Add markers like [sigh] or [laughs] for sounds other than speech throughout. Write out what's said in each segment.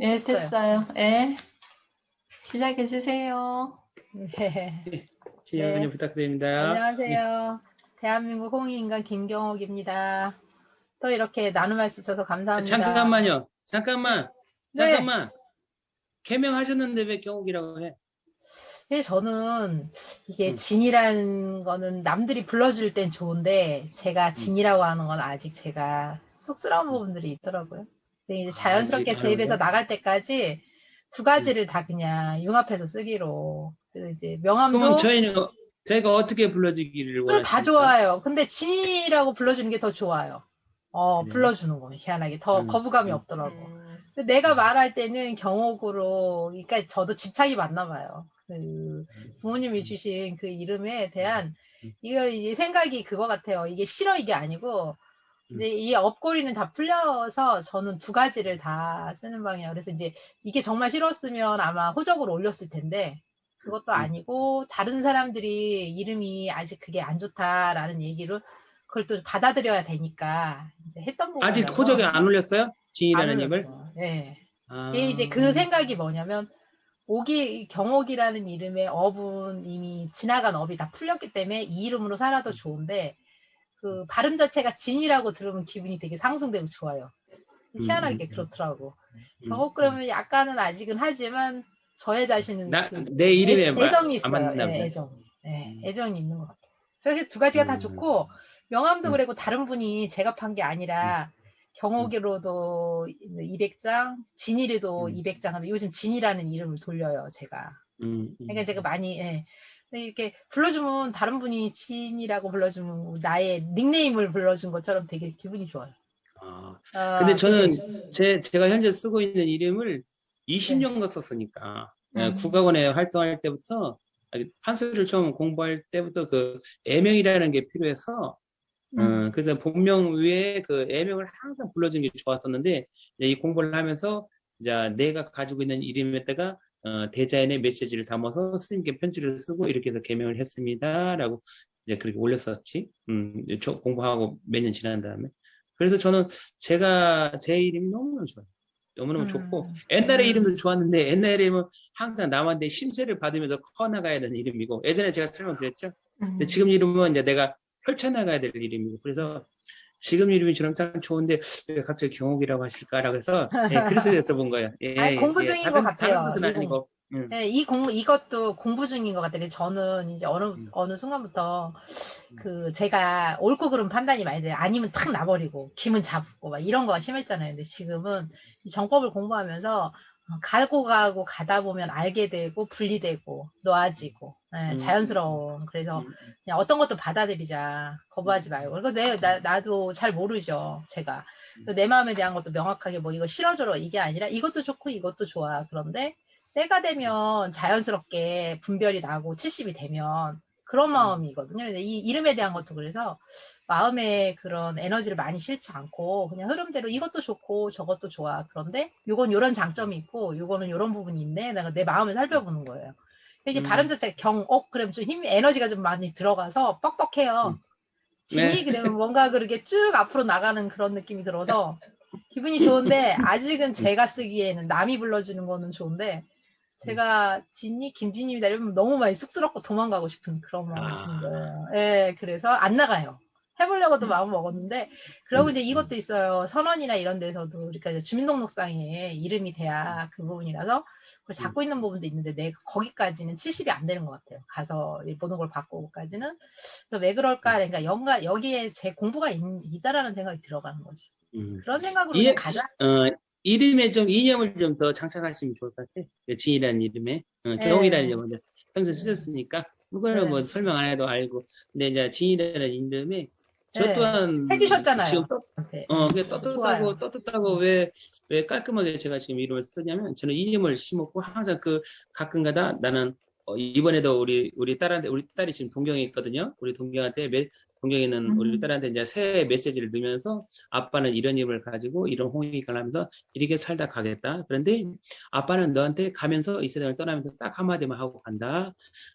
예, 됐어요. 예. 시작해 주세요. 네. 진영 네. 님 부탁드립니다. 안녕하세요. 대한민국 홍익인간 김경옥입니다. 또 이렇게 나눔할 수 있어서 감사합니다. 잠깐만요. 잠깐만. 네. 잠깐만. 개명하셨는데 왜 경욱이라고 해? 예, 저는 이게 음. 진이라는 거는 남들이 불러줄 땐 좋은데 제가 진이라고 하는 건 아직 제가 쑥스러운 부분들이 있더라고요. 근데 이제 자연스럽게 아직 제 입에서. 나갈 때까지 두 가지를 다 그냥 융합해서 쓰기로. 그래서 이제 명함도 그러면 저희는 어- 저희가 어떻게 불러주기를 그거 원하십니까? 다 좋아요. 근데 진이라고 불러주는 게 더 좋아요. 어, 네. 불러주는 거 희한하게 더 음, 거부감이 음. 없더라고. 근데 내가 말할 때는 경옥으로, 그러니까 저도 집착이 많나 봐요. 그 부모님이 주신 그 이름에 대한 음. 이거 이제 생각이 그거 같아요. 이게 싫어 이게 아니고 음. 이제 이 업고리는 다 풀려서 저는 두 가지를 다 쓰는 방이에요. 그래서 이제 이게 정말 싫었으면 아마 호적으로 올렸을 텐데 그것도 음. 아니고 다른 사람들이 이름이 아직 그게 안 좋다라는 얘기를 그걸 또 받아들여야 되니까 이제 했던 부분 아직 호적에 안 올렸어요? 진이라는 입을? 네. 아. 이게 이제 그 생각이 뭐냐면 옥이 경옥이라는 이름의 업은 이미 지나간 업이 다 풀렸기 때문에 이 이름으로 살아도 좋은데 그 발음 자체가 진이라고 들으면 기분이 되게 상승되고 좋아요. 희한하게 음. 그렇더라고. 음. 경옥 그러면 약간은 아직은 하지만 저의 자신은 나, 그 내 이름에 애, 안 있어요. 보네. 애정. 예, 음. 애정이 있는 것 같아요. 그래서 두 가지가 다 음. 좋고 명함도 음. 그리고 다른 분이 제가 판게 아니라 경옥으로도 200장, 진이로도 음. 200장 하는데 요즘 진이라는 이름을 돌려요, 제가. 음, 음. 그러니까 제가 많이 예. 근데 이렇게 불러주면 다른 분이 진이라고 불러주면 나의 닉네임을 불러준 것처럼 되게 기분이 좋아요. 아, 아, 근데 저는 되게- 제, 제가 현재 쓰고 있는 이름을 20년간 썼으니까 예, 음. 국악원에 활동할 때부터 판소리를 처음 공부할 때부터 그 애명이라는 게 필요해서 음. 어, 그래서 본명 위에 그 애명을 항상 불러주는 게 좋았었는데 이 공부를 하면서 이제 내가 가지고 있는 이름에다가 어, 대자연의 메시지를 담아서 스님께 편지를 쓰고 이렇게 해서 개명을 했습니다라고 이제 그렇게 올렸었지. 음, 저 공부하고 몇 년 지난 다음에. 그래서 저는 제가 제 이름이 너무너무 좋아요. 너무너무 음. 좋고 옛날에 음. 이름도 좋았는데 옛날 이름은 항상 남한테 심세를 받으면서 커나가야 되는 이름이고 예전에 제가 설명드렸죠. 음. 지금 이름은 이제 내가 펼쳐나가야 될 이름이고 그래서 지금 이름이 저랑 참 좋은데 왜 갑자기 경옥이라고 하실까라고 해서 예, 그래서 여쭤본 거예요. 예, 아니, 공부 중인 다른, 것 같아요. 아니고. 음. 네, 이 공, 이것도 공부 중인 것 같아요. 저는 이제 어느, 음. 어느 순간부터 그 제가 옳고 그름 판단이 많이 돼요. 아니면 탁 나버리고, 김은 잡고, 막 이런 거가 심했잖아요. 근데 지금은 이 정법을 공부하면서 어, 가고 가고 가다 보면 알게 되고, 분리되고, 놓아지고, 네, 음. 자연스러운. 그래서 음. 그냥 어떤 것도 받아들이자. 거부하지 말고. 그리고 내, 나, 나도 잘 모르죠. 제가. 내 마음에 대한 것도 명확하게 뭐 이거 싫어져라 이게 아니라 이것도 좋고 이것도 좋아. 그런데 때가 되면 자연스럽게 분별이 나고 70이 되면 그런 마음이거든요. 근데 이 이름에 대한 것도 그래서 마음에 그런 에너지를 많이 싫지 않고 그냥 흐름대로 이것도 좋고 저것도 좋아. 그런데 요건 요런 장점이 있고 요거는 요런 부분이 있네. 내가 내 마음을 살펴보는 거예요. 이게 음. 발음 자체가 경옥 그러면 좀 힘, 에너지가 좀 많이 들어가서 뻑뻑해요. 진이 네. 그러면 뭔가 그렇게 쭉 앞으로 나가는 그런 느낌이 들어서 [laughs] 기분이 좋은데 아직은 제가 쓰기에는 남이 불러주는 거는 좋은데 제가 진이 김진님이다 이러면 너무 많이 쑥스럽고 도망가고 싶은 그런 마음이 아. 드는 거예요. 예, 그래서 안 나가요. 해보려고도 마음 먹었는데 그러고 이제 이것도 있어요. 선원이나 이런 데서도 그러니까 이제 주민등록상에 이름이 돼야 그 부분이라서 그걸 잡고 있는 부분도 있는데 내가 거기까지는 70이 안 되는 것 같아요. 가서 이 번호를 바꾸고까지는 그래서 왜 그럴까? 그러니까 연가 여기에 제 공부가 있, 있다라는 생각이 들어가는 거죠. 음. 그런 생각으로 이- 가자. 어, 이름에 좀 이념을 좀 더 장착하시면 좋을 것 같아요. 예, 진이라는 이름에. 어, 네. 경옥이라는 이름은 이제 평소에 쓰셨으니까, 그거는 네. 뭐 설명 안 해도 알고. 근데 이제 진이라는 이름에 저 네. 또한 해주셨잖아요. 지금 저한테. 어, 그게. 떳떳하고, 떳떳하고, 왜, 왜 깔끔하게 제가 지금 이름을 쓰냐면, 저는 이름을 심었고, 항상 그, 가끔가다 나는, 어, 이번에도 우리, 우리 딸한테, 우리 딸이 지금 동경에 있거든요. 우리 동경한테, 매, 동경에는 음. 우리 딸한테 이제 새해 메시지를 넣으면서, 아빠는 이런 이름을 가지고, 이런 홍익을 하면서, 이렇게 살다 가겠다. 그런데, 아빠는 너한테 가면서, 이 세상을 떠나면서 딱 한마디만 하고 간다.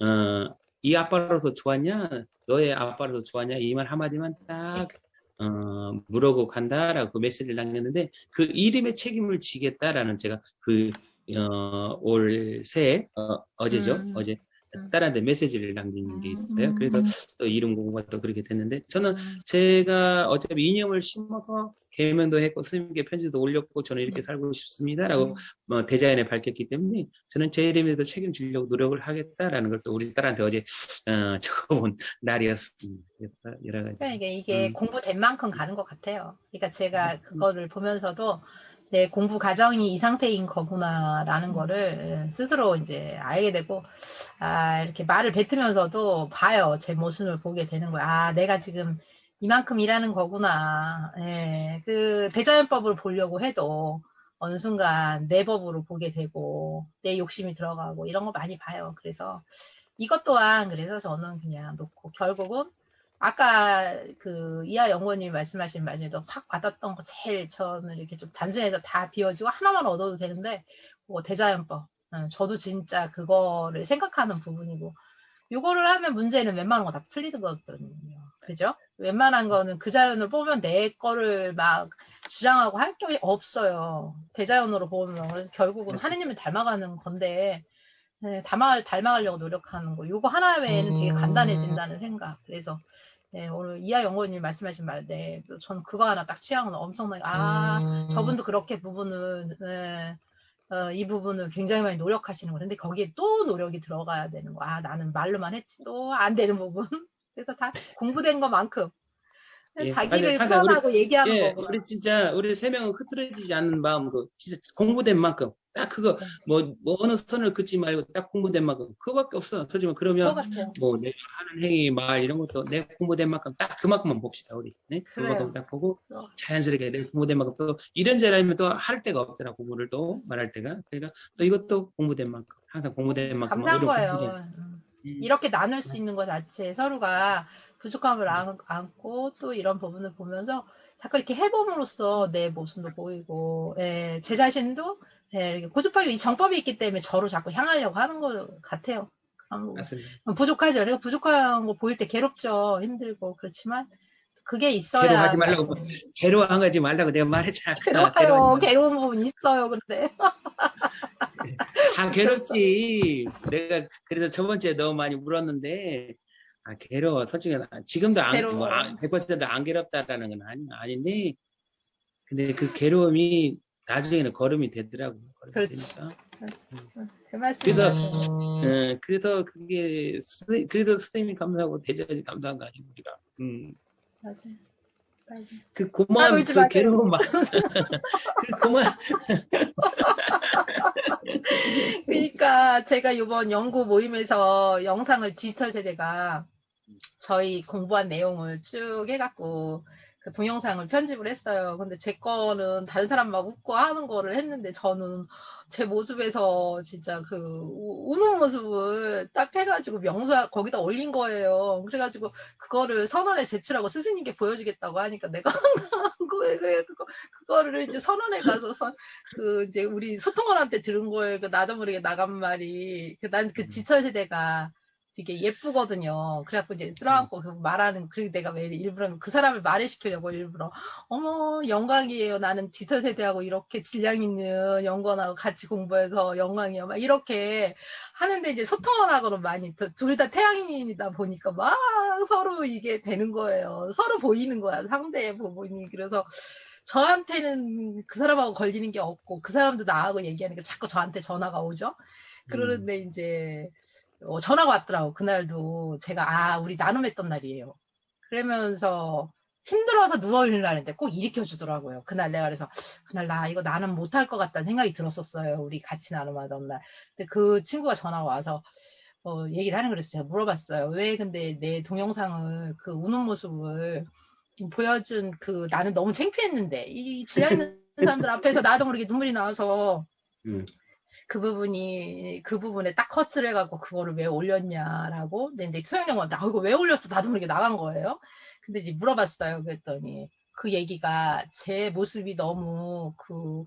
어, 이 아빠로서 좋았냐? 너의 아빠로서 좋았냐? 이 말 한마디만 딱 어, 물어고 간다라고 그 메시지를 남겼는데 그 이름의 책임을 지겠다라는 제가 그 어, 올 새해 어, 제죠 음. 어제 음. 딸한테 메시지를 남긴 게 있어요. 그래서 음. 또 이름 공부가 또 그렇게 됐는데 저는 음. 제가 어차피 인형을 심어서 개명도 했고 스님께 편지도 올렸고 저는 이렇게 살고 싶습니다라고 뭐 대자연에 밝혔기 때문에 저는 제 이름에도 책임지려고 노력을 하겠다라는 걸 또 우리 딸한테 어제 어, 적어본 날이었습니다. 여러 가지. 그러니까 이게, 이게 음. 공부된 만큼 가는 것 같아요. 그러니까 제가 그거를 보면서도 내 공부 과정이 이 상태인 거구나라는 거를 스스로 이제 알게 되고, 아, 이렇게 말을 뱉으면서도 봐요. 제 모습을 보게 되는 거야. 아, 내가 지금 이만큼 일하는 거구나. 예, 그 대자연법을 보려고 해도 어느 순간 내 법으로 보게 되고, 내 욕심이 들어가고 이런 거 많이 봐요. 그래서 이것 또한 그래서 저는 그냥 놓고 결국은 아까 그 이하 연구원님이 말씀하신 말에도 확 와닿던 거 제일 저는 이렇게 좀 단순해서 다 비워지고 하나만 얻어도 되는데 그거 대자연법. 어, 저도 진짜 그거를 생각하는 부분이고 요거를 하면 문제는 웬만한 거 다 풀리거든요. 그죠? 웬만한 거는 그 자연을 보면 내 거를 막 주장하고 할 게 없어요. 대자연으로 보면 그래서 결국은 하느님을 닮아가는 건데 네, 닮아, 닮아가려고 노력하는 거. 요거 하나 외에는 되게 음. 간단해진다는 생각. 그래서 네, 오늘 이하 연구원님 말씀하신 말, 네, 또전 그거 하나 딱 취향은 엄청나게, 아, 음. 저분도 그렇게 부분을, 네, 어, 이 부분을 굉장히 많이 노력하시는 거. 근데 거기에 또 노력이 들어가야 되는 거. 아, 나는 말로만 했지, 또 안 되는 부분. 그래서 다 공부된 것만큼. 예, 자기를 맞아요. 항상 우리- 표현하고 얘기하는 예, 거구나. 우리 진짜 우리 세 명은 흐트러지지 않는 마음으로 진짜 공부된 만큼 딱 그거 네. 뭐, 뭐 어느 선을 긋지 말고 딱 공부된 만큼 그거밖에 없어. 솔직히 그거 그러면. 뭐 내가 하는 행위 말 이런 것도 내 공부된 만큼 딱 그만큼만 봅시다 우리. 네? 그래요. 그거 딱 보고 그럼. 자연스럽게 내 공부된 만큼 또 이런저런 또할 데가 없잖아 공부를 또 말할 때가 그러니까 또 이것도 공부된 만큼 항상 공부된 만큼 감사한. 거예요. 음. 음. 이렇게 나눌 수 있는 것 자체 서로가 부족함을 안, 안고 또 이런 부분을 보면서 자꾸 이렇게 해봄으로써 내 모습도 보이고 예, 제 자신도 예, 이렇게 고집하게 이 정법이 있기 때문에 저로 자꾸 향하려고 하는 것 같아요. 맞습니다. 부족하죠. 그리고 부족한 거 보일 때 괴롭죠. 힘들고 그렇지만 그게 있어야 괴로워하지 말라고. 괴로워하지 말라고 내가 말했잖아. 괴로워요. 괴로운 부분 있어요. 근데 다 괴롭지. 내가 그래서 저번 주에 너무 많이 울었는데 아 괴로워. 솔직히 나- 지금도 안, 괴로워요. 뭐, 안- 100%안 괴롭다라는 건 아니, 아닌데 근데 그 괴로움이 나중에는 걸음이 되더라고. 그렇지. 되니까. 그 말씀. 그래서- 음. 예, 그래서 그게 스- 그래서 선생님이 감사하고 대전이 감사한 거 아니고 우리가. 음, 맞아. 맞아. 그 아, 고마운 울지 그 마세요. 괴로운 마음. [laughs] [laughs] 그 고마운 [laughs] 제가 이번 연구 모임에서 영상을 디지털 세대가 저희 공부한 내용을 쭉 해갖고 그 동영상을 편집을 했어요. 근데 제 거는 다른 사람 막 웃고 하는 거를 했는데 저는 제 모습에서 진짜 그 우- 우는 모습을 딱 해가지고 명사 거기다 올린 거예요. 그래가지고 그거를 선언에 제출하고 스승님께 보여주겠다고 하니까 내가 [laughs] 한 거에 그래 그거 그거를 이제 선언에 가서 선, 그 이제 우리 소통원한테 들은 거에 그 나도 모르게 나간 말이 그난그 디지털 세대가 되게 예쁘거든요. 그래갖고 이제 쓸어안고 그 말하는 그리고 내가 왜 일부러 그 사람을 말을 시키려고 일부러 어머 영광이에요. 나는 디지털 세대하고 이렇게 질량 있는 연구원하고 같이 공부해서 영광이에요. 막 이렇게 하는데 이제 소통원하고는 많이 둘 다 태양인이다 보니까 막 서로 이게 되는 거예요. 서로 보이는 거야 상대의 부분이 그래서 저한테는 그 사람하고 걸리는 게 없고 그 사람도 나하고 얘기하니까 자꾸 저한테 전화가 오죠. 그러는데 이제 어, 전화가 왔더라고 그날도 제가 아 우리 나눔했던 날이에요. 그러면서 힘들어서 누워 있는 날인데 꼭 일으켜 주더라고요. 그날 내가 그래서 그날 나 이거 나는 못할 것 같다는 생각이 들었었어요. 우리 같이 나눔하던 날. 근데 그 친구가 전화가 와서 어, 얘기를 하는 그래서 제가 물어봤어요. 왜 근데 내 동영상을 그 우는 모습을 보여준 그 나는 너무 창피했는데 이 지하 있는 [laughs] 사람들 앞에서 나도 모르게 눈물이 나와서 음. 그 부분이 그 부분에 딱 컷을 해갖고 그거를 왜 올렸냐라고 근데 소영영은 나 이거 왜 올렸어 나도 모르게 나간 거예요. 근데 이제 물어봤어요. 그랬더니 그 얘기가 제 모습이 너무 그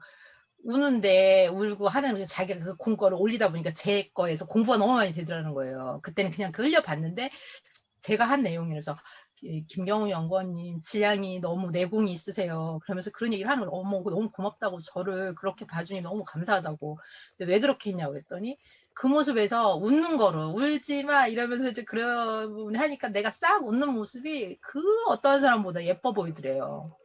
우는데 울고 하는 그 자기가 그 공거를 올리다 보니까 제 거에서 공부가 너무 많이 되더라는 거예요. 그때는 그냥 그 흘려봤는데 제가 한 내용이라서 이 김경우 연구원님 질량이 너무 내공이 있으세요. 그러면서 그런 얘기를 하는 거예요. 어머 너무 고맙다고 저를 그렇게 봐주니 너무 감사하다고. 근데 왜 그렇게 했냐고 그랬더니 그 모습에서 웃는 거로 울지 마 이러면서 이제 그런 하니까 내가 싹 웃는 모습이 그 어떤 사람보다 예뻐 보이더래요.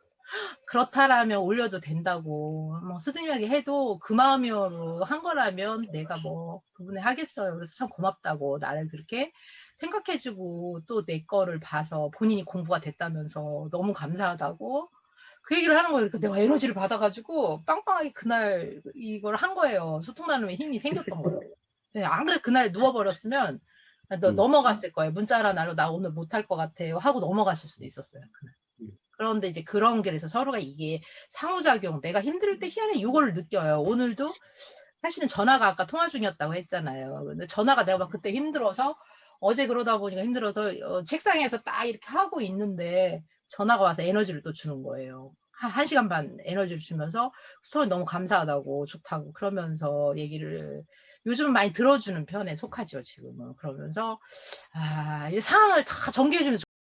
그렇다라면 올려도 된다고 뭐 스승님에게 해도 그 마음으로 한 거라면 내가 뭐 그분에 하겠어요. 그래서 참 고맙다고 나를 그렇게 생각해주고 또 내 거를 봐서 본인이 공부가 됐다면서 너무 감사하다고 그 얘기를 하는 거예요. 그러니까 내가 에너지를 받아가지고 빵빵하게 그날 이걸 한 거예요. 소통 나눔에 힘이 생겼던 거예요. 네, 안 그래 그날 누워버렸으면 너 음. 넘어갔을 거예요. 문자 하나 날로 나 오늘 못할 것 같아요 하고 넘어갔을 수도 있었어요. 그날. 음. 그런데 이제 그런 게그래서 서로가 이게 상호작용 내가 힘들 때 희한히 이거를 느껴요. 오늘도 사실은 전화가 아까 통화 중이었다고 했잖아요. 근데 전화가 내가 막 그때 힘들어서 어제 그러다 보니까 힘들어서 어, 책상에서 딱 이렇게 하고 있는데 전화가 와서 에너지를 또 주는 거예요. 한, 한 시간 반 에너지를 주면서 스토리 너무 감사하다고 좋다고 그러면서 얘기를 요즘은 많이 들어주는 편에 속하죠 지금은 그러면서 아, 이 상황을 다 전개해주면서